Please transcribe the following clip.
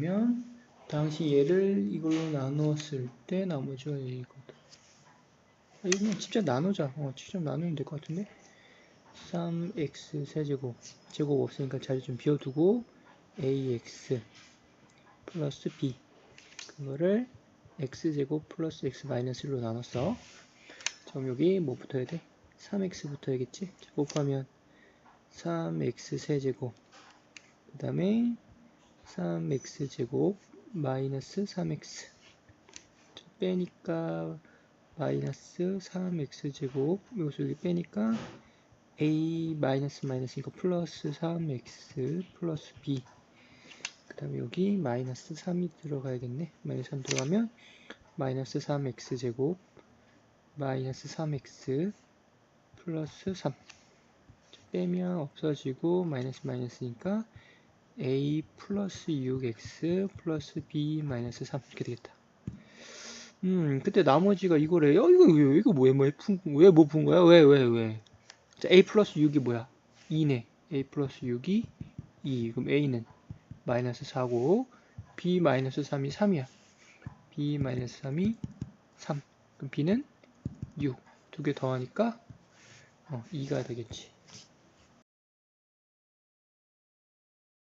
보면 당시 얘를 이걸로 나누었을 때 나머지가 A거든. 아, 이거 그냥 직접 나누자. 어, 직접 나누면 될 것 같은데. 3x 세제곱 제곱 없으니까 자리 좀 비워두고 ax 플러스 b 그거를 x제곱 플러스 x 마이너스 1로 나눴어 그럼 여기 뭐 붙어야 돼? 3x 붙어야겠지? 자, 곱하면 3x 세제곱 그 다음에 3x제곱 마이너스 3x 빼니까 마이너스 3x제곱 여기서 여기 빼니까 a 마이너스 마이너스니까 플러스 3x 플러스 b. 그 다음에 여기 마이너스 3이 들어가야겠네. 마이너스 3 들어가면 마이너스 3x 제곱 마이너스 3x 플러스 3 빼면 없어지고 마이너스 마이너스니까 a 플러스 6x 플러스 b 마이너스 3 이렇게 되겠다 음 그때 나머지가 이거래 요 이거 왜 이거 뭐야 뭐 왜 뭐 푼 거야 왜 왜, 왜? 자, a 플러스 6이 뭐야? 2네. a 플러스 6이 2. 그럼 a는 마이너스 4고 b 마이너스 3이 3이야. b 마이너스 3이 3. 그럼 b는 6. 두 개 더하니까 어, 2가 되겠지.